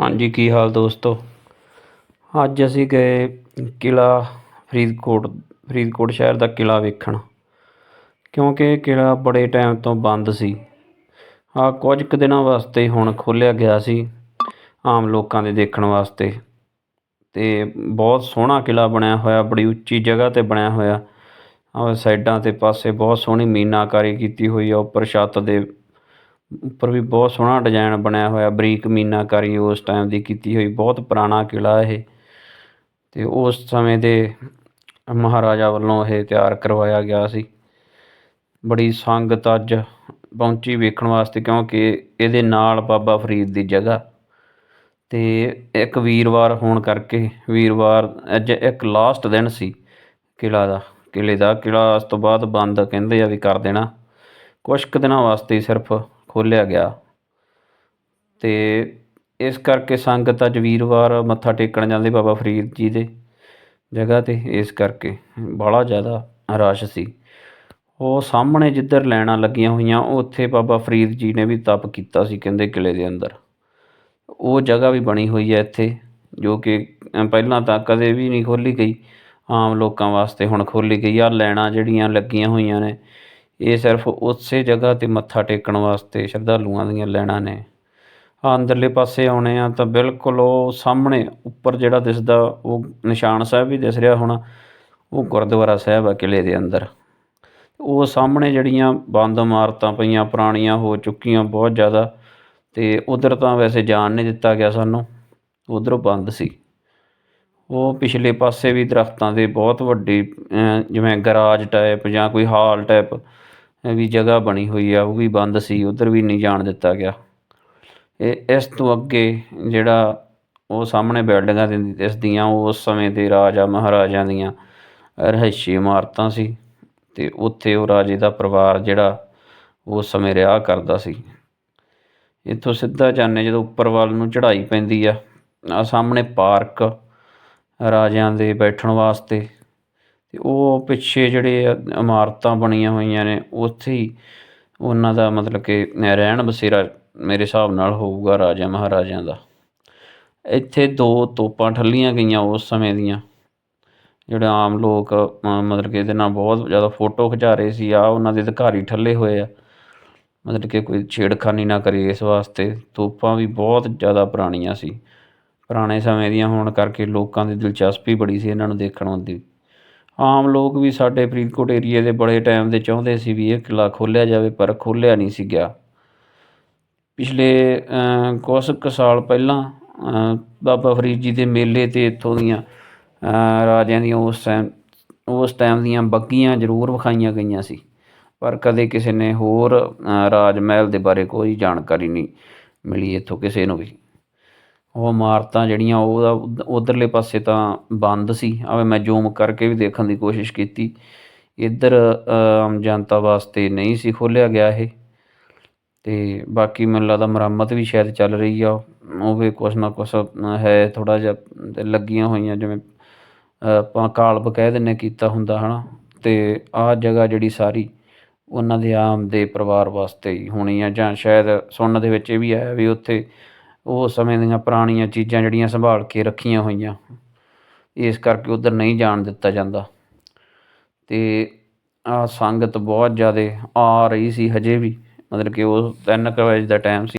ਹਾਂਜੀ, ਕੀ ਹਾਲ ਦੋਸਤੋ? ਅੱਜ ਅਸੀਂ ਗਏ ਕਿਲ੍ਹਾ ਫਰੀਦਕੋਟ ਫਰੀਦਕੋਟ ਸ਼ਹਿਰ ਦਾ ਕਿਲ੍ਹਾ ਵੇਖਣ। ਕਿਉਂਕਿ ਇਹ ਕਿਲ੍ਹਾ ਬੜੇ ਟਾਈਮ ਤੋਂ ਬੰਦ ਸੀ। ਆ ਕੁਝ ਕੁ ਦਿਨਾਂ ਵਾਸਤੇ ਹੁਣ ਖੋਲ੍ਹਿਆ ਗਿਆ ਸੀ ਆਮ ਲੋਕਾਂ ਦੇ ਦੇਖਣ ਵਾਸਤੇ। ਅਤੇ ਬਹੁਤ ਸੋਹਣਾ ਕਿਲ੍ਹਾ ਬਣਿਆ ਹੋਇਆ, ਬੜੀ ਉੱਚੀ ਜਗ੍ਹਾ 'ਤੇ ਬਣਿਆ ਹੋਇਆ। ਔਰ ਸਾਈਡਾਂ 'ਤੇ ਪਾਸੇ ਬਹੁਤ ਸੋਹਣੀ ਮੀਨਾਕਾਰੀ ਕੀਤੀ ਹੋਈ ਆ, ਉੱਪਰ ਛੱਤ ਦੇ ਉੱਪਰ ਵੀ ਬਹੁਤ ਸੋਹਣਾ ਡਿਜ਼ਾਈਨ ਬਣਿਆ ਹੋਇਆ, ਬਰੀਕ ਮੀਨਾਕਾਰੀ ਉਸ ਟਾਈਮ ਦੀ ਕੀਤੀ ਹੋਈ, ਬਹੁਤ ਪੁਰਾਣਾ ਕਿਲ੍ਹਾ ਇਹ। ਅਤੇ ਉਸ ਸਮੇਂ ਦੇ ਮਹਾਰਾਜਾ ਵੱਲੋਂ ਇਹ ਤਿਆਰ ਕਰਵਾਇਆ ਗਿਆ ਸੀ। ਬੜੀ ਸੰਗਤ ਅੱਜ ਪਹੁੰਚੀ ਵੇਖਣ ਵਾਸਤੇ, ਕਿਉਂਕਿ ਇਹਦੇ ਨਾਲ ਬਾਬਾ ਫਰੀਦ ਦੀ ਜਗ੍ਹਾ। ਅਤੇ ਇੱਕ ਵੀਰਵਾਰ ਹੋਣ ਕਰਕੇ ਵੀਰਵਾਰ, ਅੱਜ ਇੱਕ ਲਾਸਟ ਦਿਨ ਸੀ ਕਿਲ੍ਹਾ ਦਾ। ਕਿਲ੍ਹੇ ਦਾ ਕਿਲ੍ਹਾ ਉਸ ਤੋਂ ਬਾਅਦ ਬੰਦ ਕਹਿੰਦੇ ਆ ਵੀ ਕਰ ਦੇਣਾ। ਕੁਛ ਕੁ ਦਿਨਾਂ ਵਾਸਤੇ ਸਿਰਫ ਖੋਲ੍ਹਿਆ ਗਿਆ। ਅਤੇ ਇਸ ਕਰਕੇ ਸੰਗਤ ਅੱਜ ਵੀਰਵਾਰ ਮੱਥਾ ਟੇਕਣ ਜਾਂਦੇ ਬਾਬਾ ਫਰੀਦ ਜੀ ਦੇ ਜਗ੍ਹਾ 'ਤੇ। ਇਸ ਕਰਕੇ ਬਾਹਲਾ ਜ਼ਿਆਦਾ ਰਸ਼ ਸੀ। ਉਹ ਸਾਹਮਣੇ ਜਿੱਧਰ ਲਾਈਨਾਂ ਲੱਗੀਆਂ ਹੋਈਆਂ, ਉੱਥੇ ਬਾਬਾ ਫਰੀਦ ਜੀ ਨੇ ਵੀ ਤਪ ਕੀਤਾ ਸੀ ਕਹਿੰਦੇ ਕਿਲ੍ਹੇ ਦੇ ਅੰਦਰ। ਉਹ ਜਗ੍ਹਾ ਵੀ ਬਣੀ ਹੋਈ ਹੈ ਇੱਥੇ, ਜੋ ਕਿ ਪਹਿਲਾਂ ਤਾਂ ਕਦੇ ਵੀ ਨਹੀਂ ਖੋਲ੍ਹੀ ਗਈ। ਆਮ ਲੋਕਾਂ ਵਾਸਤੇ ਹੁਣ ਖੋਲ੍ਹੀ ਗਈ। ਆ ਲਾਈਨਾਂ ਜਿਹੜੀਆਂ ਲੱਗੀਆਂ ਹੋਈਆਂ ਨੇ ਇਹ ਸਿਰਫ ਉਸੇ ਜਗ੍ਹਾ 'ਤੇ ਮੱਥਾ ਟੇਕਣ ਵਾਸਤੇ ਸ਼ਰਧਾਲੂਆਂ ਦੀਆਂ ਲਾਈਨਾਂ ਨੇ। ਆ ਅੰਦਰਲੇ ਪਾਸੇ ਆਉਣੇ ਆ ਤਾਂ ਬਿਲਕੁਲ ਉਹ ਸਾਹਮਣੇ ਉੱਪਰ ਜਿਹੜਾ ਦਿਸਦਾ, ਉਹ ਨਿਸ਼ਾਨ ਸਾਹਿਬ ਵੀ ਦਿਸ ਰਿਹਾ ਹੋਣਾ, ਉਹ ਗੁਰਦੁਆਰਾ ਸਾਹਿਬ ਆ ਕਿਲ੍ਹੇ ਦੇ ਅੰਦਰ। ਉਹ ਸਾਹਮਣੇ ਜਿਹੜੀਆਂ ਬੰਦ ਇਮਾਰਤਾਂ ਪਈਆਂ, ਪੁਰਾਣੀਆਂ ਹੋ ਚੁੱਕੀਆਂ ਬਹੁਤ ਜ਼ਿਆਦਾ ਅਤੇ ਉਧਰ ਤਾਂ ਵੈਸੇ ਜਾਣ ਨਹੀਂ ਦਿੱਤਾ ਗਿਆ ਸਾਨੂੰ, ਉਧਰੋਂ ਬੰਦ ਸੀ। ਉਹ ਪਿਛਲੇ ਪਾਸੇ ਵੀ ਦਰਖਤਾਂ ਦੇ ਬਹੁਤ ਵੱਡੀ ਜਿਵੇਂ ਗਰਾਜ ਟਾਈਪ ਜਾਂ ਕੋਈ ਹਾਲ ਟਾਈਪ ਵੀ ਜਗ੍ਹਾ ਬਣੀ ਹੋਈ ਆ, ਉਹ ਵੀ ਬੰਦ ਸੀ, ਉਧਰ ਵੀ ਨਹੀਂ ਜਾਣ ਦਿੱਤਾ ਗਿਆ। ਇਹ, ਇਸ ਤੋਂ ਅੱਗੇ ਜਿਹੜਾ ਉਹ ਸਾਹਮਣੇ ਬਿਲਡਿੰਗਾਂ ਦੇ ਦੀਆਂ ਉਸ ਸਮੇਂ ਦੇ ਰਾਜਾ ਮਹਾਰਾਜਿਆਂ ਦੀਆਂ ਰਿਹਾਇਸ਼ੀ ਇਮਾਰਤਾਂ ਸੀ ਅਤੇ ਉੱਥੇ ਉਹ ਰਾਜੇ ਦਾ ਪਰਿਵਾਰ ਜਿਹੜਾ ਉਸ ਸਮੇਂ ਰਿਹਾ ਕਰਦਾ ਸੀ। ਇੱਥੋਂ ਸਿੱਧਾ ਜਾਂਦੇ ਜਦੋਂ ਉੱਪਰ ਵੱਲ ਨੂੰ ਚੜ੍ਹਾਈ ਪੈਂਦੀ ਆ ਆ ਸਾਹਮਣੇ ਪਾਰਕ ਰਾਜਿਆਂ ਦੇ ਬੈਠਣ ਵਾਸਤੇ ਅਤੇ ਉਹ ਪਿੱਛੇ ਜਿਹੜੇ ਆ ਇਮਾਰਤਾਂ ਬਣੀਆਂ ਹੋਈਆਂ ਨੇ, ਉੱਥੇ ਹੀ ਉਹਨਾਂ ਦਾ ਮਤਲਬ ਕਿ ਰਹਿਣ ਬਸੇਰਾ ਮੇਰੇ ਹਿਸਾਬ ਨਾਲ ਹੋਊਗਾ ਰਾਜਾ ਮਹਾਰਾਜਿਆਂ ਦਾ। ਇੱਥੇ ਦੋ ਤੋਪਾਂ ਠੱਲੀਆਂ ਗਈਆਂ ਉਸ ਸਮੇਂ ਦੀਆਂ। ਜਿਹੜੇ ਆਮ ਲੋਕ ਮਤਲਬ ਕਿ ਇਹਦੇ ਨਾਲ ਬਹੁਤ ਜ਼ਿਆਦਾ ਫੋਟੋ ਖਿਚਾ ਰਹੇ ਸੀ। ਆ ਉਹਨਾਂ ਦੇ ਅਧਿਕਾਰੀ ਠੱਲੇ ਹੋਏ ਆ। ਮਤਲਬ ਕਿ ਕੋਈ ਛੇੜਖਾਨੀ ਨਾ ਕਰੇ ਇਸ ਵਾਸਤੇ। ਤੋਪਾਂ ਵੀ ਬਹੁਤ ਜ਼ਿਆਦਾ ਪੁਰਾਣੀਆਂ ਸੀ। ਪੁਰਾਣੇ ਸਮੇਂ ਦੀਆਂ ਹੋਣ ਕਰਕੇ ਲੋਕਾਂ ਦੀ ਦਿਲਚਸਪੀ ਬੜੀ ਸੀ ਇਹਨਾਂ ਨੂੰ ਦੇਖਣ ਦੀ। ਆਮ ਲੋਕ ਵੀ ਸਾਡੇ ਫਰੀਦਕੋਟ ਏਰੀਏ ਦੇ ਬੜੇ ਟਾਈਮ ਦੇ ਚਾਹੁੰਦੇ ਸੀ ਵੀ ਇਹ ਕਿਲ੍ਹਾ ਖੋਲ੍ਹਿਆ ਜਾਵੇ ਪਰ ਖੋਲ੍ਹਿਆ ਨਹੀਂ ਸੀ ਗਿਆ। ਪਿਛਲੇ ਅ, ਕੁਛ ਕੁ ਸਾਲ ਪਹਿਲਾਂ ਬਾਬਾ ਫਰੀਦ ਜੀ ਦੇ ਮੇਲੇ 'ਤੇ ਇੱਥੋਂ ਦੀਆਂ ਰਾਜਿਆਂ ਦੀਆਂ ਉਸ ਟਾਈਮ ਉਸ ਟਾਈਮ ਦੀਆਂ ਬੱਗੀਆਂ ਜ਼ਰੂਰ ਵਿਖਾਈਆਂ ਗਈਆਂ ਸੀ। ਪਰ ਕਦੇ ਕਿਸੇ ਨੇ ਹੋਰ ਰਾਜ ਮਹਿਲ ਦੇ ਬਾਰੇ ਕੋਈ ਜਾਣਕਾਰੀ ਨਹੀਂ ਮਿਲੀ ਇੱਥੋਂ ਕਿਸੇ ਨੂੰ ਵੀ। ਉਹ ਇਮਾਰਤਾਂ ਜਿਹੜੀਆਂ ਉਹਦਾ ਉਧਰਲੇ ਪਾਸੇ ਤਾਂ ਬੰਦ ਸੀ। ਆਵੇ ਮੈਂ ਜ਼ੂਮ ਕਰਕੇ ਵੀ ਦੇਖਣ ਦੀ ਕੋਸ਼ਿਸ਼ ਕੀਤੀ। ਇੱਧਰ ਆਮ ਜਨਤਾ ਵਾਸਤੇ ਨਹੀਂ ਸੀ ਖੋਲ੍ਹਿਆ ਗਿਆ ਇਹ। ਅਤੇ ਬਾਕੀ ਮੈਨੂੰ ਲੱਗਦਾ ਮੁਰੰਮਤ ਵੀ ਸ਼ਾਇਦ ਚੱਲ ਰਹੀ ਆ। ਉਹ ਵੀ ਕੁਛ ਨਾ ਕੁਛ ਹੈ ਥੋੜ੍ਹਾ ਜਿਹਾ ਲੱਗੀਆਂ ਹੋਈਆਂ ਜਿਵੇਂ ਆਪਾਂ ਕਾਲਬ ਕਹਿ ਦਿੰਦੇ ਕੀਤਾ ਹੁੰਦਾ ਹੈ ਨਾ ਅਤੇ ਆਹ ਜਗ੍ਹਾ ਜਿਹੜੀ ਸਾਰੀ, ਉਹਨਾਂ ਦੇ ਆਮ ਦੇ ਪਰਿਵਾਰ ਵਾਸਤੇ ਹੀ ਹੋਣੀ ਆ, ਜਾਂ ਸ਼ਾਇਦ ਸੁਣਨ ਦੇ ਵਿੱਚ ਇਹ ਵੀ ਆਇਆ ਵੀ ਉੱਥੇ ਉਹ ਸਮੇਂ ਦੀਆਂ ਪੁਰਾਣੀਆਂ ਚੀਜ਼ਾਂ ਜਿਹੜੀਆਂ ਸੰਭਾਲ ਕੇ ਰੱਖੀਆਂ ਹੋਈਆਂ। ਇਸ ਕਰਕੇ ਉੱਧਰ ਨਹੀਂ ਜਾਣ ਦਿੱਤਾ ਜਾਂਦਾ। ਅਤੇ ਆ ਸੰਗਤ ਬਹੁਤ ਜ਼ਿਆਦਾ ਆ ਰਹੀ ਸੀ ਹਜੇ ਵੀ। ਮਤਲਬ ਕਿ ਉਹ ਤਿੰਨ ਕੁ ਵਜੇ ਦਾ ਟਾਈਮ ਸੀ।